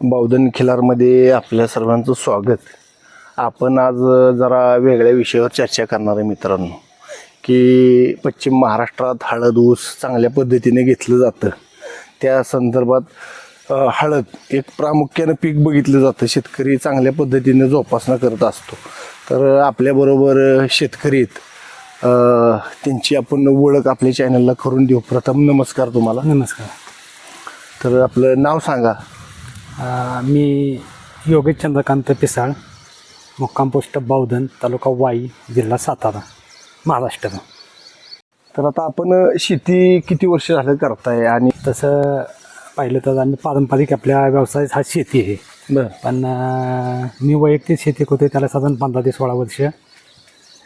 बौद्धन खिलारमध्ये आपल्या सर्वांचं स्वागत. आपण आज जरा वेगळ्या विषयावर चर्चा करणार आहे मित्रांनो. की पश्चिम महाराष्ट्रात हळद ऊस चांगल्या पद्धतीने घेतलं जातं. त्या संदर्भात हळद एक प्रामुख्यानं पीक बघितलं जातं. शेतकरी चांगल्या पद्धतीने जोपासना करत असतो. तर आपल्याबरोबर शेतकरी त्यांची आपण ओळख आपल्या चॅनलला करून देऊ. प्रथम नमस्कार तुम्हाला. नमस्कार. तर आपलं नाव सांगा. मी योगेश चंद्रकांत पिसाळ मुक्काम पोस्ट बावधन तालुका वाई जिल्हा सातारा महाराष्ट्र. तर आता आपण शेती किती वर्ष झालं करताय आणि तसं पाहिलं तर आम्ही पारंपरिक आपल्या व्यवसाय हा शेती आहे. बर. पण मी वैयक्तिक शेती करतोय त्याला साधारण पंधरा ते सोळा वर्ष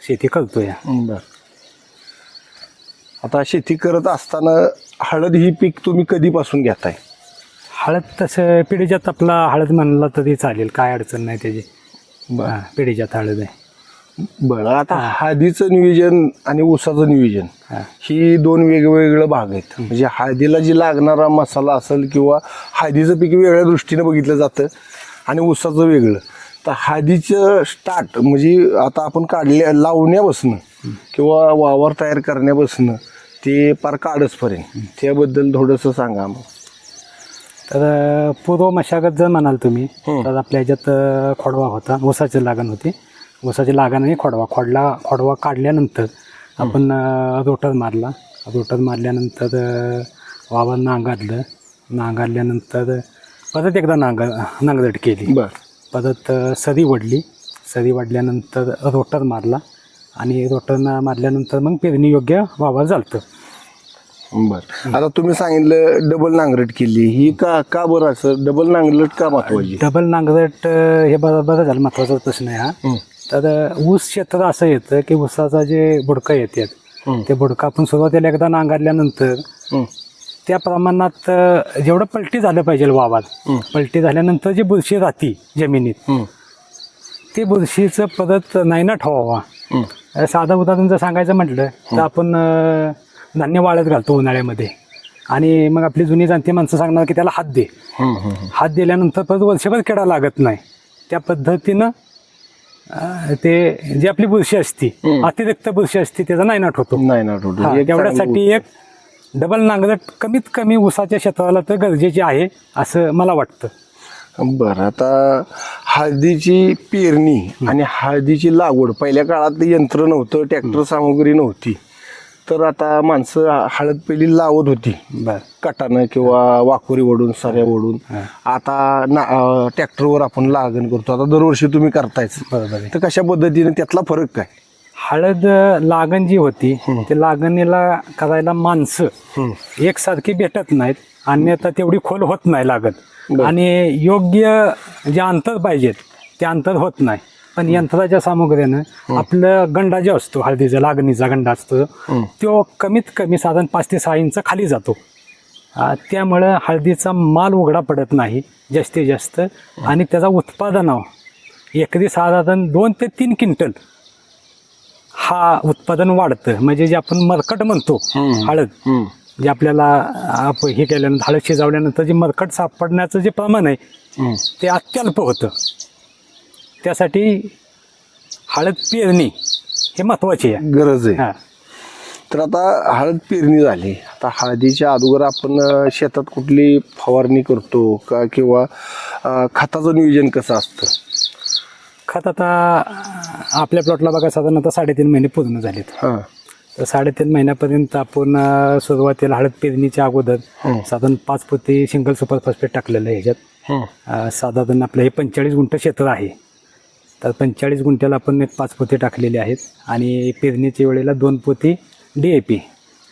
शेती करतोय. बर. आता शेती करत असताना हळद ही पीक तुम्ही कधीपासून घेताय? हळद तसं पिढीजात आपला हळद म्हणलं तरी चालेल काय अडचण नाही त्याची. हां पिढीजात हळद आहे. बरं आता हळदीचं नियोजन आणि ऊसाचं नियोजन हां. ही दोन वेगवेगळे भाग आहेत. म्हणजे हळदीला जी लागणारा मसाला असेल किंवा हळदीचं पीक वेगळ्या दृष्टीने बघितलं जातं आणि ऊसाचं वेगळं. तर हळदीचं स्टार्ट म्हणजे आता आपण काढल्या लावण्यापासनं किंवा वावर तयार करण्यापासनं ते पार काढसपर्यंत. त्याबद्दल थोडंसं सांगा मग तर पूर्व मशागत जर म्हणाल तुम्ही हं. तर आपल्या ह्याच्यात खोडवा होता. ऊसाची लागण होती. ऊसाची लागण आणि खोडवा. खोडला खोडवा काढल्यानंतर आपण रोटर मारला. रोटर मारल्यानंतर वावर नांगारलं. नांगारल्यानंतर परत एकदा नांग नांगरट केली. बर. परत सरी वडली सरी वडल्यानंतर रोटर मारला. आणि रोटर मारल्यानंतर मग पेरणी योग्य वावर झालतं. बर आता तुम्ही सांगितलं डबल नांगरट केली ही का का बरं असं डबल नांगरट का महत्वाची डबल नांगरट हे बरं झालं महत्त्वाचा प्रश्न आहे हा. तर ऊस क्षेत्र असं येतं की ऊसाचा जे बुडकं येतात. ते बुडकं आपण सुरुवातीला एकदा नांगरल्यानंतर. त्या प्रमाणात जेवढं पलटी झालं पाहिजे वावात. पलटी झाल्यानंतर जी बुरशी राहती जमिनीत. ते बुरशीचं परत नायनाट व्हावा हं. अ, साधं उदाहरण जर सांगायचं म्हटलं तर आपण धान्य वाळत घालतो उन्हाळ्यामध्ये. आणि मग आपली जुनी जाणती माणसं सांगणार की त्याला हात दे. हात दिल्यानंतर परत वर्षभर किडा लागत नाही. त्या पद्धतीनं ते जी आपली बुरशी असती. अतिरिक्त बुरशी असती त्याचा नायनाट होतो. नाही ना टोटल हा, तेवढ्यासाठी एक डबल नांगरट कमीत कमी ऊसाच्या क्षेत्राला तर गरजेची आहे असं मला वाटतं. बरं आता हळदीची पेरणी आणि हळदीची लागवड पहिल्या काळात यंत्र नव्हतं ट्रॅक्टर सामुग्री नव्हती. तर आता माणसं हळद पहिली लावत होती. बर. कटानं किंवा वाकुरी ओढून सऱ्या ओढून. आता ना अं, ट्रॅक्टरवर आपण लागण करतो. आता दरवर्षी तुम्ही करतायच. बरोबर आहे. तर कशा पद्धतीने त्यातला फरक काय? हळद लागण जी होती ते लागणीला करायला माणसं एकसारखी भेटत नाहीत. अन्यथा तेवढी खोल होत नाही लागत. आणि योग्य जे अंतर पाहिजेत ते अंतर होत नाही. पण यंत्राच्या सामुग्रीनं आपलं गंडा जो असतो हळदीचा लागणीचा गंडा असतो तो कमीत कमी साधारण पाच ते सहा इंच खाली जातो. त्यामुळं हळदीचा माल उघडा पडत नाही जास्तीत जास्त. आणि त्याचा उत्पादनावर एकरी साधारण दोन ते तीन क्विंटल हा उत्पादन वाढतं. म्हणजे जे आपण मरकट म्हणतो. हळद. जे आपल्याला आप हे केल्यानंतर हळद शिजवल्यानंतर जे मरकट सापडण्याचं जे प्रमाण आहे. ते अत्यल्प होतं. त्यासाठी हळद पेरणी हे महत्त्वाचे आहे. गरज आहे. हां. तर आता हळद पेरणी झाली. आता हळदीच्या अगोदर आपण शेतात कुठली फवारणी करतो का किंवा अं, खताचं नियोजन कसं असतं? खत आता आपल्या प्लॉटला बघा साधारण आता साडेतीन महिने पूर्ण झालेत. हां. तर साडेतीन महिन्यापर्यंत आपण अं, सुरुवातीला हळद पेरणीच्या अगोदर हं. साधारण पाच पोती सिंगल सुपर फॉस्फेट टाकलेलं आहे ह्याच्यात. अं, साधारण आपलं हे पंचेचाळीस गुंठ क्षेत्र आहे. तर पंचेचाळीस गुंठ्याला आपण एक पाच पोते टाकलेले आहेत. आणि पेरणीच्या वेळेला दोन पोती D A P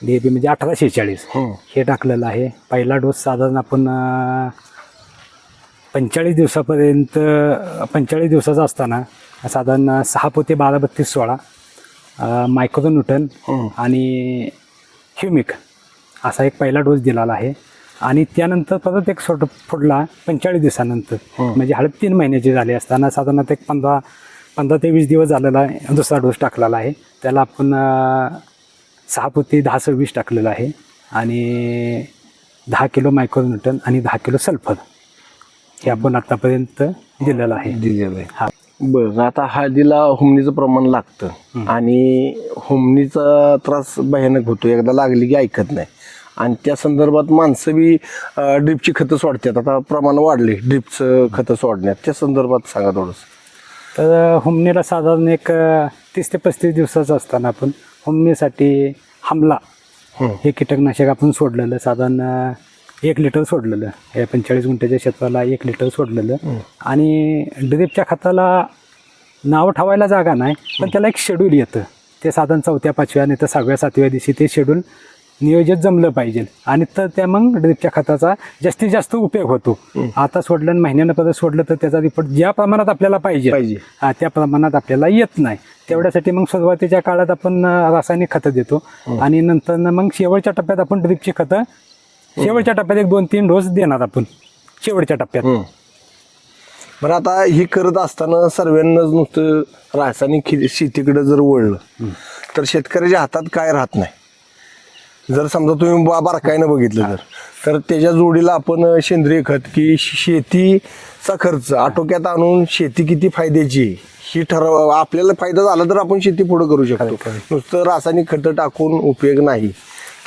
D A P म्हणजे अठरा शेहेचाळीस. हं. हे टाकलेलं आहे. पहिला डोस साधारण आपण पंचेचाळीस दिवसापर्यंत पंचेचाळीस दिवसाचा असताना साधारण सहा पोते बारा बत्तीस सोळा मायक्रोन्यूटन हं. आणि ह्युमिक असा एक पहिला डोस दिलेला आहे. आणि त्यानंतर परत एक छोट पुढला पंचेचाळीस दिवसानंतर. हं. म्हणजे हळद तीन महिन्याची झाली असताना साधारणतः एक पंधरा पंधरा ते वीस दिवस झालेला आहे. दुसरा डोस टाकलेला आहे. त्याला आपण सहा पोती दहा सव्वीस टाकलेलं आहे. आणि दहा किलो मायक्रोन्यूटन आणि दहा किलो सल्फर हे आपण आतापर्यंत दिलेलं आहे. दिलेलं आहे. हा. बरं आता हळदीला हुमणीचं प्रमाण लागतं. आणि हुमणीचा त्रास भयानक होतो. एकदा लागली की ऐकत नाही. आणि त्या संदर्भात माणसं बी ड्रिपची खतं सोडतात. आता प्रमाण वाढले ड्रिपचं खतं सोडण्यात. त्या संदर्भात सांगा थोडंसं. तर हुमणीला साधारण एक तीस ते पस्तीस दिवसाचं असताना आपण हुमणीसाठी हमला हं. कीटकनाशक आपण सोडलेलं साधारण एक लिटर सोडलेलं. या पंचेचाळीस गुंठ्याच्या क्षेत्राला एक लिटर सोडलेलं. आणि ड्रिपच्या खताला नाव ठेवायला जागा नाही पण त्याला एक शेड्यूल येतं. ते साधारण चौथ्या पाचव्या नाही तर सहाव्या सातव्या दिवशी ते शेड्यूल नियोजित जमलं पाहिजे. आणि तर त्या मग ड्रिपच्या खताचा जास्तीत जास्त उपयोग होतो. आता सोडलं महिन्यानं परत सोडलं तर त्याचा रिपोर्ट ज्या प्रमाणात आपल्याला पाहिजे पाहिजे. त्या प्रमाणात आपल्याला येत नाही. तेवढ्यासाठी मग सुरुवातीच्या काळात आपण रासायनिक खतं देतो. आणि नंतर मग शेवटच्या टप्प्यात आपण ड्रिपची खतं शेवटच्या टप्प्यात एक दोन तीन डोस देणार आपण. शेवटच्या टप्प्यात. बरं आता ही करत असताना सर्वांनाच नुसतं रासायनिक शेतीकडे जर वळलं तर शेतकऱ्याच्या हातात काय राहत नाही? जर समजा तुम्ही बा बारकाईनं बघितलं तर तर त्याच्या जोडीला आपण सेंद्रिय खत की शेतीचा खर्च आटोक्यात आणून शेती किती फायद्याची ही ठरव आपल्याला फायदा झाला तर आपण शेती पुढे करू शकतो. नुसतं रासायनिक खतं टाकून उपयोग नाही.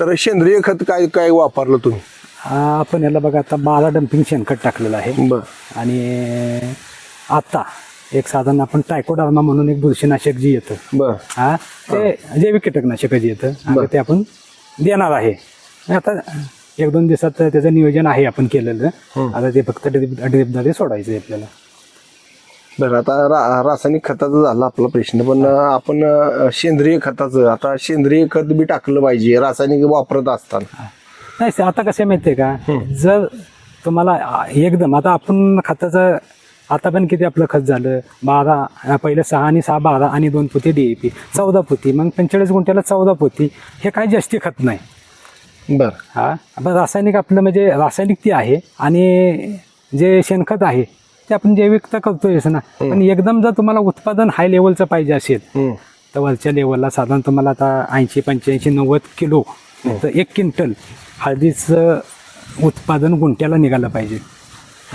तर सेंद्रिय खत काय काय वापरलं तुम्ही? आपण याला बघा आता बारा डम्पिंग शेणखत टाकलेलं आहे. बर. आणि आता एक साधारण आपण टायकोडार्मा म्हणून एक बुरशीनाशक जी येतं. बर. हा ते जैविक कीटकनाशक जे येतं ते आपण देणार आहे. आता एक दोन दिवसात त्याचं नियोजन आहे आपण केलेलं. आता ते फक्त ड्रिप ड्रिपद्वारे सोडायचं आहे आपल्याला. बरं आता रा रासायनिक खताचं झालं आपला प्रश्न पण आपण सेंद्रिय खताचं आता सेंद्रिय खत बी टाकलं पाहिजे रासायनिक वापरत असताना. नाही आता कसं आहे माहिती आहे का जर तुम्हाला एकदम आता आपण खताचं आता पण किती आपलं खत झालं बारा पहिलं सहा आणि सहा बारा आणि दोन पोती डी ए पी चौदा पोती मग पंचेचाळीस गुंठ्याला चौदा पोती हे काही जास्ती खत नाही. बर. हा? पण रासायनिक आपलं म्हणजे रासायनिक ती आहे आणि जे शेणखत आहे ते आपण जैविक तर करतोयच ना. पण एकदम जर तुम्हाला उत्पादन हाय लेवलचं पाहिजे असेल. तर वरच्या लेवलला साधारण तुम्हाला आता ऐंशी पंच्याऐंशी नव्वद किलो तर एक क्विंटल हळदीचं उत्पादन गुंट्याला निघालं पाहिजे.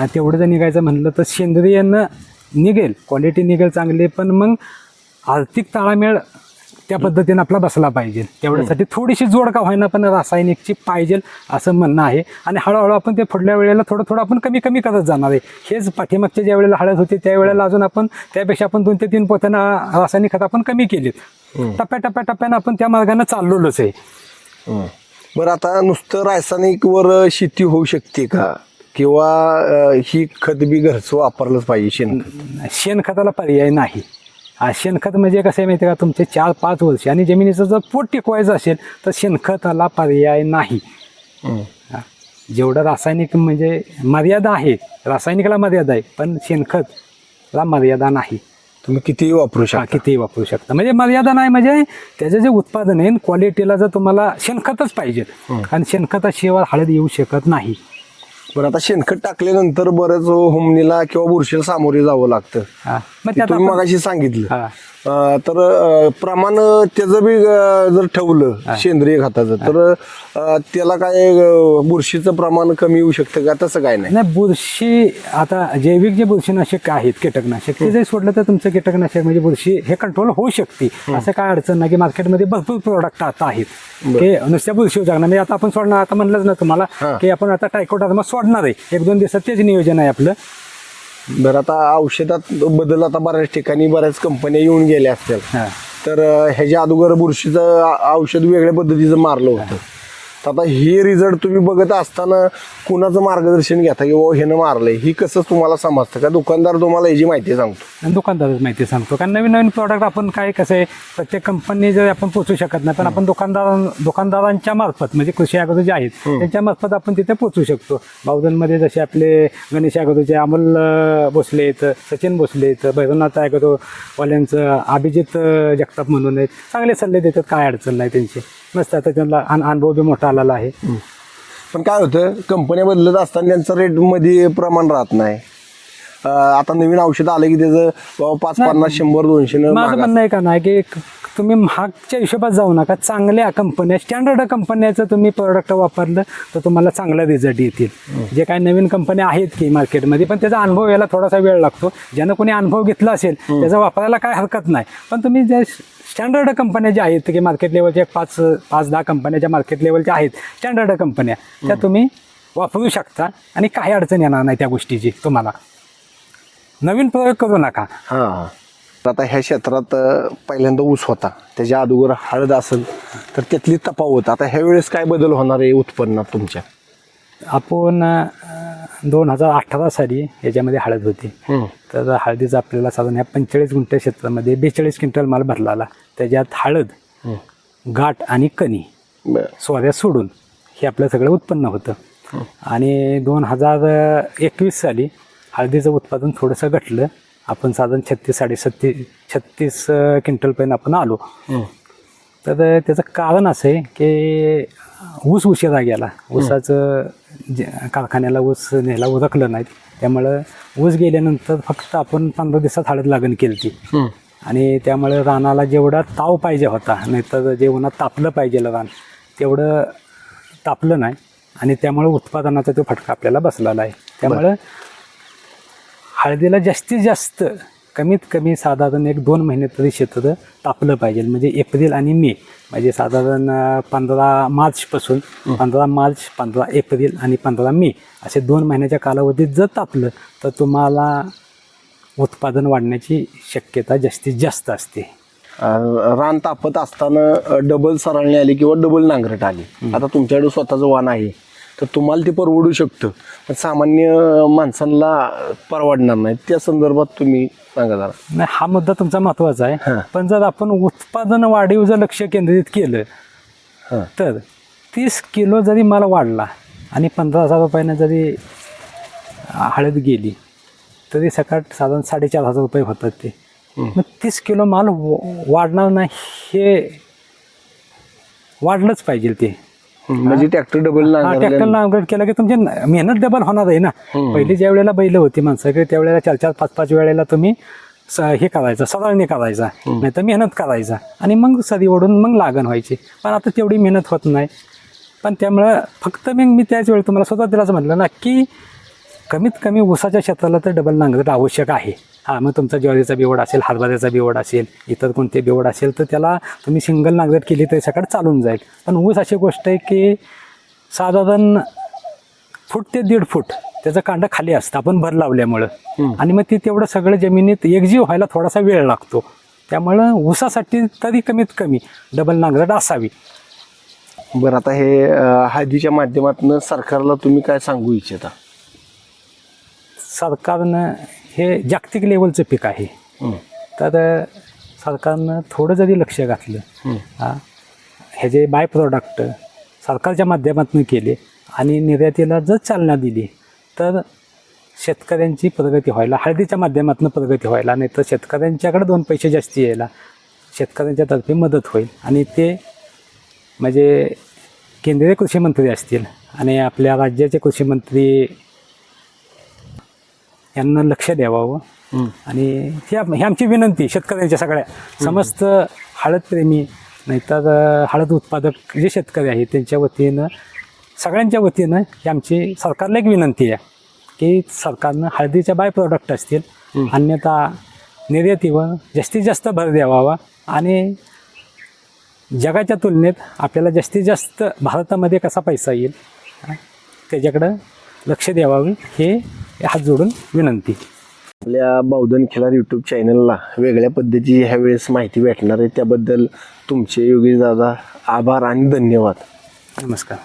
तेवढं जर निघायचं म्हणलं तर सेंद्रियनं निघेल. क्वालिटी निघेल चांगली पण मग आर्थिक ताळमेळ त्या पद्धतीनं आपला बसला पाहिजे. तेवढ्यासाठी थोडीशी जोड का होईना पण रासायनिकची पाहिजे असं म्हणणं आहे. आणि हळूहळू आपण ते पुढल्या वेळेला थोडं थोडं आपण कमी कमी करत जाणार आहे. हेच पाठीमागच्या ज्या वेळेला हळद होती त्या वेळेला अजून आपण त्यापेक्षा आपण दोन ते तीन पोत्यांना रासायनिक खत आपण कमी केलीत. टप्प्या टप्प्या टप्प्यानं आपण त्या मार्गाने चाललेलोच आहे. बरं आता नुसतं रासायनिक वर शेती होऊ शकते का? किंवा ही खत बी घरचं वापरलंच पाहिजे शेणखत. शेणखताला पर्याय नाही. हा, शेणखत म्हणजे कसं आहे माहिती आहे का? तुमचे चार पाच वर्ष आणि जमिनीचं जर पोट टिकवायचं असेल तर शेणखताला पर्याय नाही. हा. जेवढं रासायनिक म्हणजे मर्यादा आहे रासायनिकला मर्यादा आहे पण शेणखतला मर्यादा नाही. तुम्ही कितीही वापरू हा, शकता. कितीही वापरू शकता. म्हणजे मर्यादा नाही म्हणजे त्याचं जे उत्पादन आहे क्वालिटीला जर तुम्हाला शेणखतच पाहिजे आणि शेणखताशिवाय हळद येऊ शकत नाही. बरं आता शेणखत टाकल्यानंतर बरंच हुमणीला किंवा बुरशीला सामोरे जावं लागतं हा. मग ते त्यात तुम्ही आपण- मगाशी सांगितलं हा. अं, तर अं, प्रमाण त्याचं बी अं, जर ठेवलं सेंद्रिय खताचं तर अं, त्याला काय अं, बुरशीचं प्रमाण कमी येऊ शकतं का? तसं काय नाही. नाही बुरशी आता जैविक जे बुरशीनाशक आहेत कीटकनाशक ते जरी सोडलं तर तुमचं कीटकनाशक म्हणजे बुरशी हे कंट्रोल होऊ शकते. असं काय अडचण नाही की मार्केटमध्ये भरपूर प्रोडक्ट आता आहेत. की नुसत्या बुरशी जागणार म्हणजे आता आपण सोडणार आता म्हणलंच ना तुम्हाला की आपण आता टायकोडार्मा सोडणार आहे. एक दोन दिवसात तेच नियोजन आहे आपलं. बरं आता औषधात बदल आता बऱ्याच ठिकाणी बऱ्याच कंपन्या येऊन गेल्या असतील हा. तर अं, ह्याच्या अगोदर बुरशीचं औषध वेगळ्या पद्धतीचं मारलं होतं तर आता हे रिझल्ट तुम्ही बघत असताना कुणाचं मार्गदर्शन घेता की बाबा ह्यानं मारलंय? ही कसं तुम्हाला समजतं? का दुकानदार तुम्हाला ह्याची माहिती सांगतो? आणि दुकानदारच माहिती सांगतो. कारण नवीन नवीन प्रोडक्ट आपण काय कसं आहे प्रत्येक कंपनी जर आपण पोचू शकत नाही पण आपण दुकानदारां दुकानदारांच्या मार्फत म्हणजे कृषी अगोदर जे आहेत त्यांच्या मार्फत आपण तिथे पोचू शकतो. बावधनमध्ये जसे आपले गणेश अगोदरचे अमोल अं, भोसले आहेत सचिन भोसले आहेत भैरवनाथ अगोदर वाल्यांचं अभिजित अं, जगताप म्हणून आहेत. चांगले सल्ले देतात काय अडचण नाही त्यांची. मस्त आता त्यांना अन- अनुभव बी मोठा आलेला आहे. पण काय होतं कंपन्या बदलत असताना त्यांचं रेटमध्ये प्रमाण राहत नाही. अं, आता नवीन औषध आलं की त्याचं पाच पन्नास शंभर दोनशे माझं म्हणणं आहे का नाही की क- तुम्ही महागच्या हिशोबात जाऊ नका. चांगल्या कंपन्या स्टँडर्ड कंपन्याचं तुम्ही प्रोडक्ट वापरलं तर तुम्हाला चांगला रिझल्ट येतील. जे काही नवीन कंपन्या आहेत की मार्केटमध्ये पण त्याचा अनुभव यायला थोडासा वेळ लागतो. ज्यानं कोणी अनुभव घेतला असेल त्याचा वापरायला काय हरकत नाही. पण तुम्ही जे स्टँडर्ड कंपन्या ज्या आहेत की मार्केट लेवलच्या पाच पाच दहा कंपन्या ज्या मार्केट लेवलच्या आहेत स्टँडर्ड कंपन्या त्या तुम्ही वापरू शकता आणि काही अडचण येणार नाही त्या गोष्टीची तुम्हाला. नवीन प्रयोग करू नका. हां आता ह्या क्षेत्रात पहिल्यांदा ऊस होता. त्याच्या अगोदर हळद असेल तर त्यातली तफावत. आता ह्या वेळेस काय बदल होणार आहे उत्पन्नात तुमच्या? आपण दोन हजार अठरा साली याच्यामध्ये हळद होती. तर हळदीचं आपल्याला साधारण ह्या पंचेचाळीस गुंठे क्षेत्रामध्ये बेचाळीस क्विंटल माल भरला त्याच्यात हळद. गाठ आणि कणी. सोऱ्या सोडून हे आपलं सगळं उत्पन्न होतं आणि दोन हजार एकवीस साली हळदीचं उत्पादन थोडंसं घटलं आपण साधारण छत्तीस साडेसत्तीस छत्तीस क्विंटलपर्यंत आपण आलो. तर त्याचं कारण असं आहे की ऊस उशिरा गेला ऊसाचं जे कारखान्याला ऊस न्यायला उरकलं नाहीत त्यामुळं ऊस गेल्यानंतर फक्त आपण पंधरा दिवसात हळद लागण केली ती. आणि त्यामुळे रानाला जेवढा ताव पाहिजे होता नाहीतर जे उन्हात तापलं पाहिजे रान तेवढं तापलं नाही. आणि त्यामुळे उत्पादनाचा तो फटका आपल्याला बसलेला आहे. त्यामुळं हळदीला जास्तीत जास्त कमीत कमी साधारण एक दोन महिने तरी क्षेत्र तापलं पाहिजे. म्हणजे एप्रिल आणि मे. म्हणजे साधारण पंधरा मार्चपासून पंधरा मार्च पंधरा एप्रिल आणि पंधरा मे असे दोन महिन्याच्या कालावधीत जर तापलं तर तुम्हाला उत्पादन वाढण्याची शक्यता जास्तीत जास्त असते. रान तापत असताना डबल सरळणी आली किंवा डबल नांगरट आली. आता तुमच्याकडे स्वतःचं वाण आहे. तर तुम्हाला ते परवडू शकतं. पण सामान्य माणसांना परवडणार नाही. त्या संदर्भात तुम्ही सांगा जरा. नाही हा मुद्दा तुमचा महत्त्वाचा हां. आहे पण जर आपण उत्पादन वाढीव जर लक्ष केंद्रित केलं हां. तर तीस किलो जरी माल वाढला आणि पंधरा हजार रुपयानं जरी हळद गेली तरी सकाळ साधारण साडेचार हजार रुपये होतात ते. मग तीस किलो माल व- वाढणार नाही हे वाढलंच पाहिजे ते. म्हणजे ट्रॅक्टर डबल ट्रॅक्टर नांगरट केला की तुमची मेहनत डबल होणार आहे ना. पहिली ज्या वेळेला बैल होती माणसाकडे त्यावेळेला चार चार पाच पाच वेळेला तुम्ही हे करायचं सरावणी करायचा. नाही तर मेहनत करायचा. आणि मग सरी ओढून मग लागण व्हायची. पण आता तेवढी मेहनत होत नाही. पण त्यामुळं फक्त मग मी त्याच वेळी तुम्हाला सुरुवातीलाच म्हटलं ना की कमीत कमी ऊसाच्या क्षेत्राला तर डबल नांगरट आवश्यक आहे. हां मग तुमचा ज्वारीचा बिवड असेल हरभऱ्याचा बिवड असेल इतर कोणते बिवड असेल तर त्याला तुम्ही सिंगल नांगरट केली तरी सकाळ चालून जाईल. पण ऊस अशी गोष्ट आहे की साधारण फूट ते दीड फूट त्याचं कांड खाली असतं आपण भर लावल्यामुळं. आणि मग ते तेवढं सगळं जमिनीत एकजीव व्हायला थोडासा वेळ लागतो. त्यामुळं ऊसासाठी तरी कमीत कमी डबल नांगरट असावी. बरं आता हे हळदीच्या माध्यमातून सरकारला तुम्ही काय सांगू इच्छिता? सरकारनं हे जागतिक लेवलचं पीक आहे. तर सरकारनं थोडं जरी लक्ष घातलं हं. हा ह्याचे बाय प्रोडक्ट सरकारच्या माध्यमातून केले आणि निर्यातीला जर चालना दिली तर शेतकऱ्यांची प्रगती व्हायला हळदीच्या माध्यमातून प्रगती व्हायला नाही तर शेतकऱ्यांच्याकडे दोन पैसे जास्ती यायला शेतकऱ्यांच्या तर्फे मदत होईल आणि ते म्हणजे केंद्रीय कृषी मंत्री असतील आणि आपल्या राज्याचे कृषी मंत्री यांना लक्ष द्यावावं. आणि ही आम- आमची विनंती शेतकऱ्यांच्या सगळ्या. समस्त हळदप्रेमी नाहीतर हळद उत्पादक जे शेतकरी आहेत त्यांच्या वतीनं सगळ्यांच्या वतीनं ही आमची सरकारला एक विनंती आहे की सरकारनं हळदीच्या बाय प्रोडक्ट असतील अन्यथा निर्यातीवर जास्तीत जास्त भर द्यावा आणि जगाच्या तुलनेत आपल्याला जास्तीत जास्त भारतामध्ये कसा पैसा येईल त्याच्याकडं लक्ष द्यावावे. हे हात जोडून विनंती. आपल्या बावधन खिलार यूट्यूब चॅनलला वेगळ्या पद्धतीची ह्या वेळेस माहिती भेटणार आहे. त्याबद्दल तुमचे योगी दादा आभार आणि धन्यवाद. नमस्कार.